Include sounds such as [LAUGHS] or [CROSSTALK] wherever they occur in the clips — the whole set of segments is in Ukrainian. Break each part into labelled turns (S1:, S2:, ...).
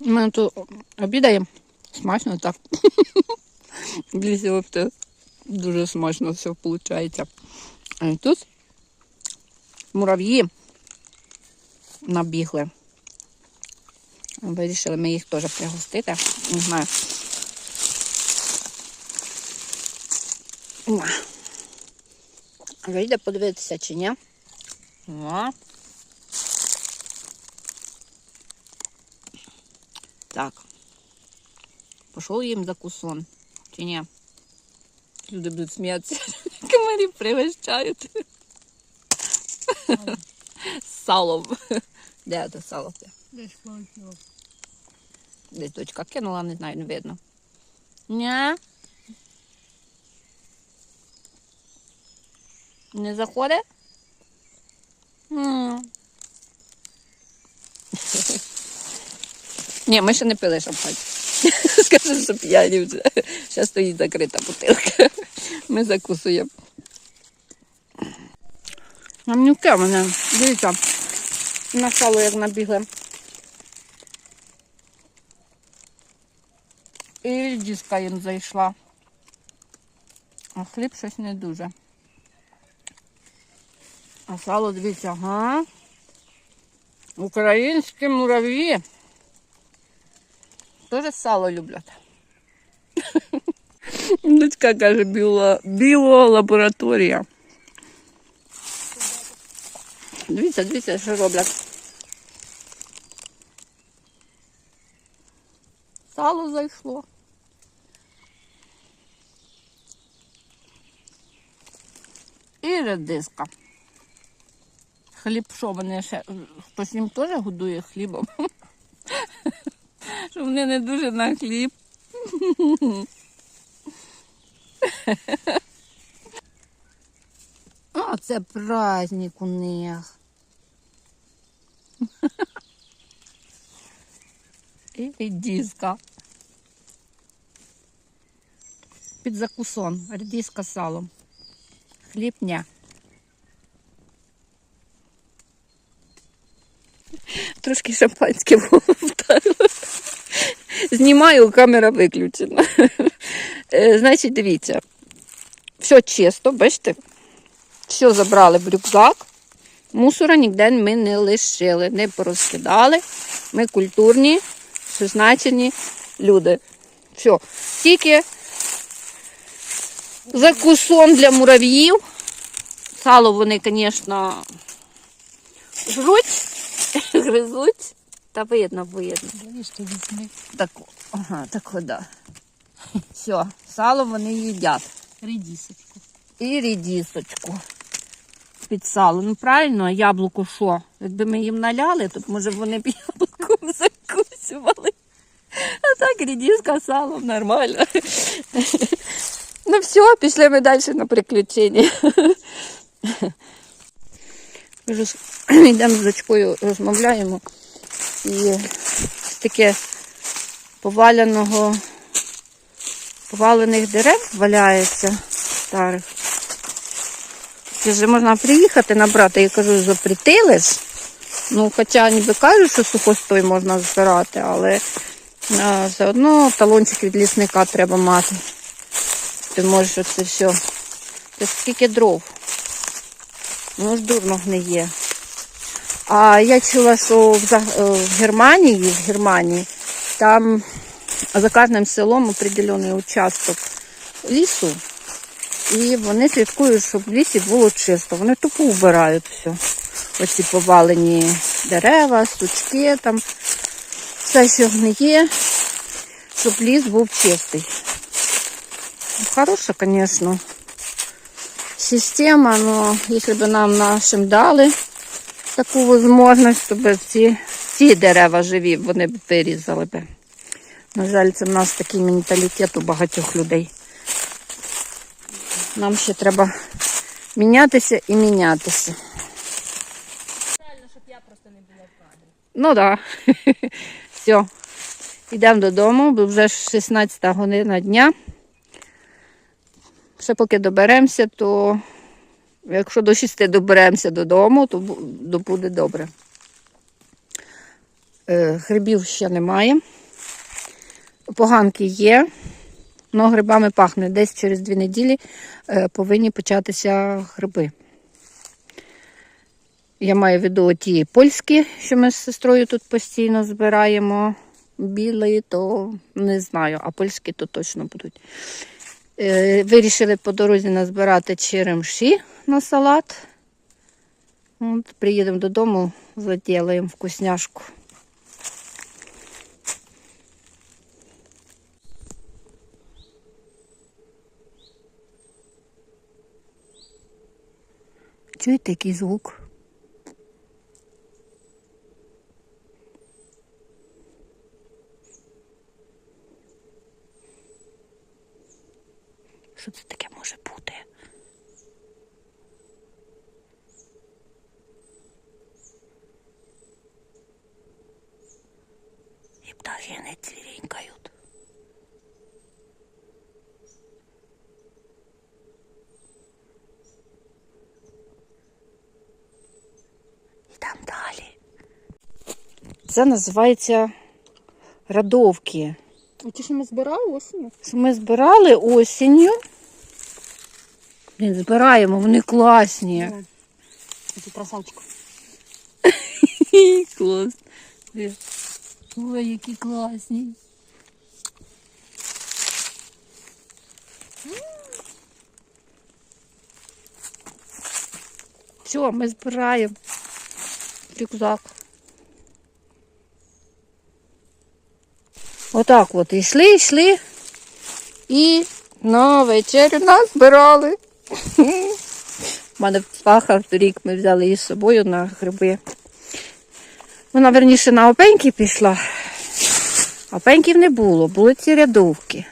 S1: Ми тут обідаємо. Смачно так. [LAUGHS] Взагалі дуже смачно все виходить. А тут мурав'ї набігли. Вирішили ми їх теж пригостити. Не знаю. Вийде подивитися чи ні. Так. Пішов їм закусон. Чи ні? Люди будуть сміятися. [LAUGHS] Комарі пригощають. Салом. Де це сало?
S2: Десь полетіло.
S1: Десь дочка кинула, не знаю, не видно. Ні. Не заходить? Ні, ми ще не пили шампань. [LAUGHS] Скажу, що п'яні вже. Ще стоїть закрита бутилка. Ми закусуємо. Гамнюки в мене, дивіться, на сало як набігли. І діска їм зайшла. А хліб щось не дуже. А сало, дивіться, ага. Українські мурав'ї. Теж сало люблять. Дочка каже, біо, біолабораторія. Дивіться, дивіться, що роблять. Сало зайшло. І редиска. Хліб, що вони ще. Хтось їм теж годує хлібом. Що вони не дуже на хліб. О, це праздник у них. І редиска. Під закусон. Редиска салом. Хліб ні. Трошки шампанське вдарило. Знімаю, камера виключена. Е, Значить, дивіться. Все чисто, бачите? Все забрали в рюкзак. Мусора ніде ми не лишили, не порозкидали. Ми культурні, призначені люди. Все. Тільки закусон для мурав'їв. Сало вони, звісно, жруть, [LAUGHS] гризуть. Та видно, видно.
S2: Візьми.
S1: Так, ага, так вода. Все, сало вони їдять.
S2: Редісочку.
S1: І рідісочку під сало. Ну правильно, яблуко що? Якби ми їм наляли, то може вони б [LAUGHS] яблуком закусували. А так рідіска, сало нормально. Ну все, пішли ми далі на приключення. Йдемо з дочкою, розмовляємо. І таке поваленого, повалених дерев валяється старих. Каже, можна приїхати набрати. Я кажу, запретили ж. Ну, хоча ніби кажуть, що сухостой можна збирати, але а, все одно талончик від лісника треба мати. Ти можеш оце все. Це скільки дров. Ну ж дурно гниє. А я чула, що в, е, Германії, в Германії там за кожним селом определений участок лісу. І вони слідкують, щоб в лісі було чисто. Вони тупо вбирають все. Оці повалені дерева, сучки там, все, що гниє, щоб ліс був чистий. Ну, Хороша, звісно, система, але якщо б нам нашим дали таку можливість, то б ці, ці дерева живі вони б вирізали б. На жаль, це в нас такий менталітет у багатьох людей. Нам ще треба мінятися і мінятися.
S2: Правильно, щоб я просто не була в кадрі.
S1: Ну так. Да. [LAUGHS] Все. Йдемо додому, бо вже 16 година дня. Ще поки доберемося, то якщо до 6 доберемося додому, то буде добре. Е, Грибів ще немає. Поганки є, але грибами пахне. Десь через дві неділі е, повинні початися гриби. Я маю в виду ті польські, що ми з сестрою тут постійно збираємо. Білі, то не знаю, а польські то точно будуть. Е, Вирішили по дорозі назбирати черемші на салат. От, приїдемо додому, заділаємо вкусняшку. Чуєте який звук? Що це таке може бути? І птахи не цвірінькають. І там далі. Це називається радовки.
S2: А ті, що ми збирали осінню?
S1: Що ми збирали осінню. Блін, збираємо, вони класні.
S2: Ці красавчик. [LAUGHS]
S1: Клас. Ой, які класні. Все, ми збираємо рюкзак. Отак от йшли, йшли і на вечерю нас збирали. [LAUGHS] У мене пахав торік, ми взяли її з собою на гриби. Вона верніше на опеньки пішла, опеньків не було, були ці рядовки.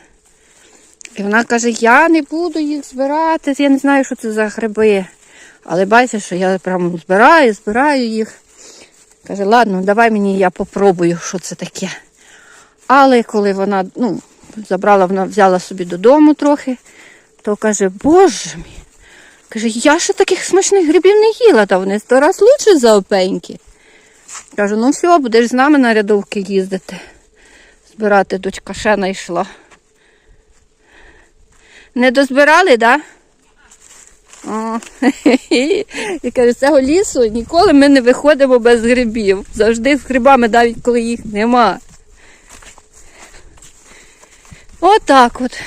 S1: І вона каже, я не буду їх збирати, я не знаю, що це за гриби. Але бачите, що я прямо збираю, збираю їх. Каже, ладно, давай мені я попробую, що це таке. Але коли вона ну, забрала, вона взяла собі додому трохи, то каже, боже мій. Каже, я ще таких смачних грибів не їла, та вони сто раз лучше за опеньки. Кажу, ну все, будеш з нами на рядовки їздити. Збирати дочка ще знайшла. Не дозбирали, так? Да? І каже, з цього лісу ніколи ми не виходимо без грибів. Завжди з грибами, навіть коли їх нема. Отак от.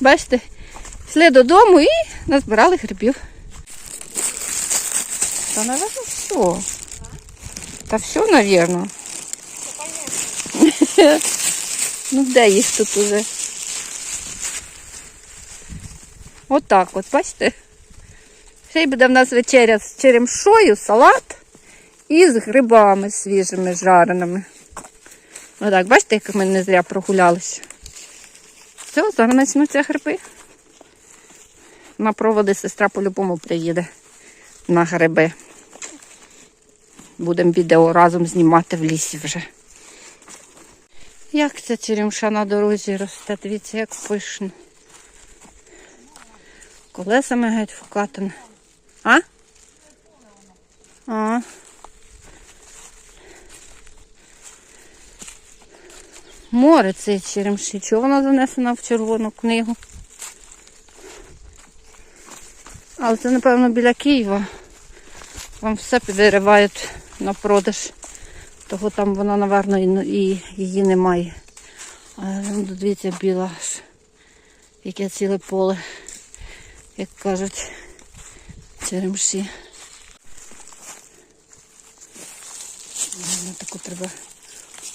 S1: Бачите, йшли додому і назбирали грибів. Та, напевно, все. Та все, напевно. [LAUGHS] ну де їх тут уже? Отак от, бачите? Ще й буде в нас вечеря з черемшою, салат і з грибами свіжими, жареними. Отак, бачите, як ми не зря прогулялися. Все, зараз почнуться гриби. На проводи сестра по-любому приїде на гриби. Будемо відео разом знімати в лісі вже. Як ця черемша на дорозі росте, дивіться, як пишно. Колесами геть вкатане. А? А. Море цей черемші. Чого вона занесена в червону книгу? Але це, напевно, біля Києва. Вам все підривають на продаж. Того там вона, напевно, і, її немає. Але ну, дивіться, біла. Яке ціле поле, як кажуть, черемші. Таку треба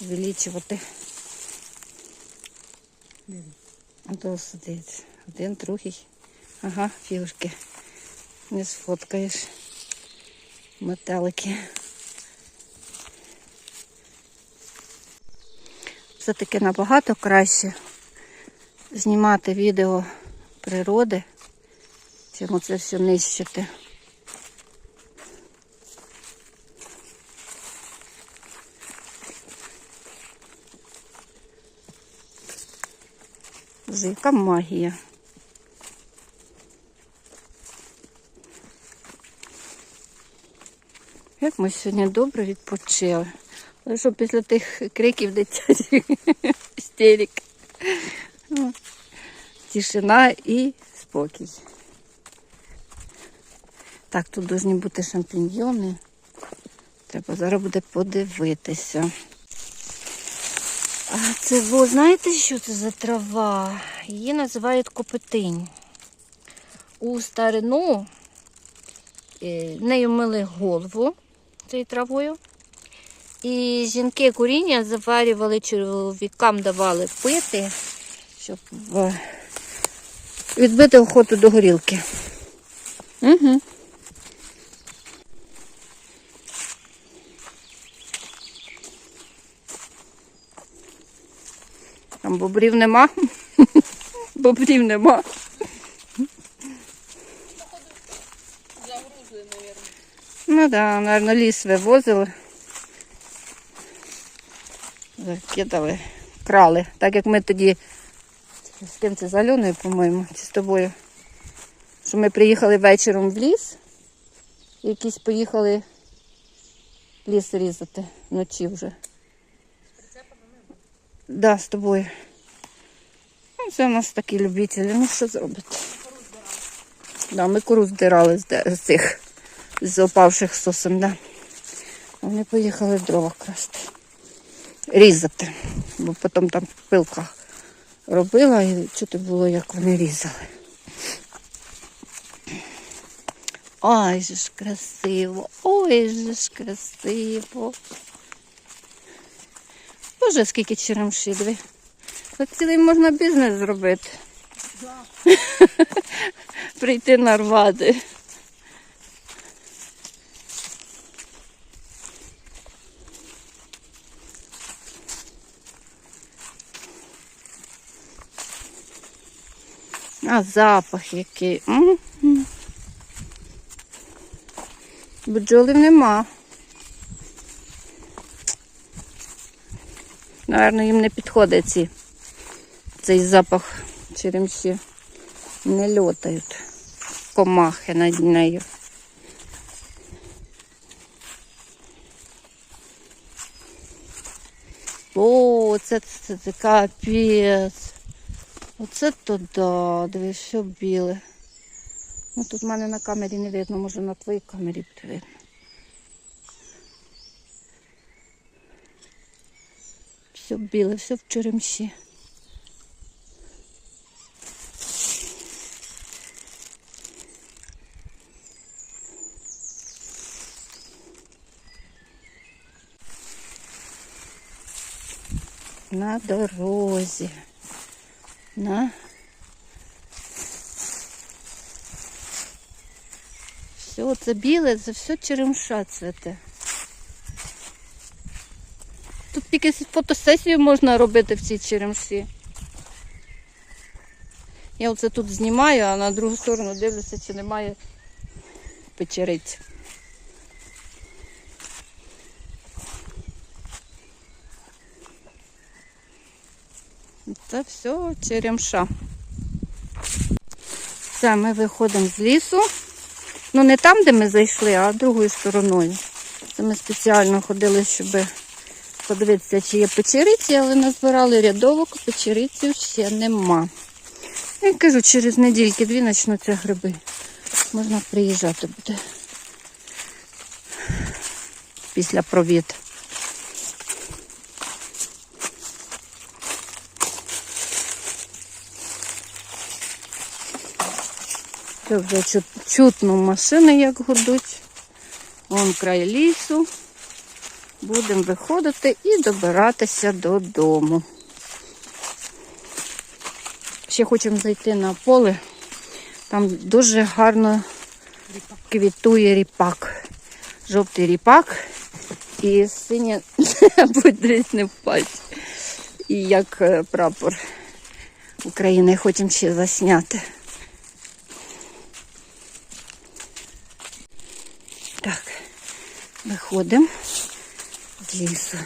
S1: увеличувати. А сидить. Один, другий. Ага, фігушки. Не сфоткаєш. Метелики. Все-таки набагато краще знімати відео природи, чим це все нищити. Яка магія. Як ми сьогодні добре відпочили. Але що після тих криків дитячих [LAUGHS] істерик. О, Тишина і спокій. Так, тут повинні бути шампіньйони. Треба зараз буде подивитися. А це ви знаєте, що це за трава? Її називають копитинь. У старину е, нею мили голову цією травою. І жінки куріння заварювали чоловікам, давали пити, щоб е, відбити охоту до горілки. Угу. Там бобрів нема. [LAUGHS] Бобрів нема.
S2: Загрузли, мабуть.
S1: Ну да, наверное, ліс вивозили. Закидали, крали. Так як ми тоді з ким це з Альоною, по-моєму, чи з тобою. Що ми приїхали вечором в ліс, якісь поїхали ліс різати вночі вже. Да, з тобою. Ну, це у нас такі любителі. Ну що зробити? Да, ми кору здирали з цих з опавших сосен, да. Вони поїхали дрова красти. Різати. Бо потім там пилка робила і чути було, як вони різали. Ой же ж красиво, ой же ж красиво. Боже, скільки черемші. От цілий можна бізнес зробити. [LAUGHS] Прийти нарвати. А запах який. М? Бджолів нема. Наверно, їм не підходить ці, цей запах черемші. Не льотають комахи над нею. О, це, це, це капець. Оце то да, дивись, що біле. Ну тут в мене на камері не видно, може на твоїй камері буде видно. Все біле, все в черемші. На дорозі. На. Все, це біле, це все черемша цвете. Тут тільки фотосесію можна робити в цій черемші. Я оце тут знімаю, а на другу сторону дивлюся, чи немає печериць. Це все черемша. Все, ми виходимо з лісу. Ну, не там, де ми зайшли, а другою стороною. Це ми спеціально ходили, щоб подивитися, чи є печериці, але назбирали рядовок, печериців ще нема. Я кажу, через недільки дві почнуться гриби. Можна приїжджати буде. Після провід. Це вже чутно машини, як гудуть. Вон край лісу. Будемо виходити і добиратися додому. Ще хочемо зайти на поле. Там дуже гарно квітує ріпак. Жовтий ріпак і синє, [LAUGHS] не впасть. І як е, прапор України хочемо ще засняти. Так, виходимо з лісу.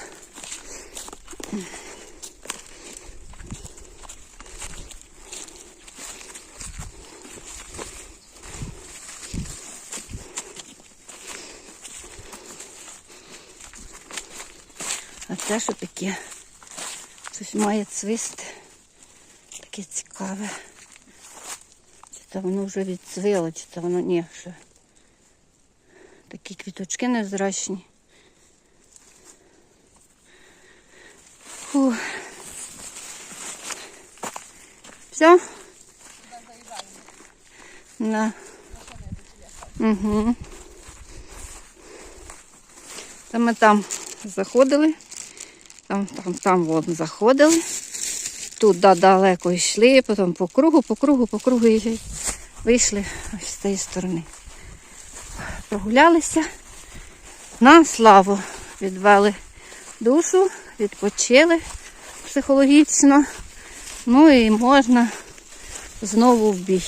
S1: це що таке? Щось має цвіст. Таке цікаве. Чи то воно вже відцвіло, чи то воно ні, ще. Такі квіточки невзрачні. Фу. Все? На. Угу. Та ми там заходили. Там, там, там вон заходили. Тут да, далеко йшли, потім по кругу, по кругу, по кругу і вийшли ось з цієї сторони. Прогулялися. На славу відвели душу, відпочили психологічно. Ну і можна знову в бій.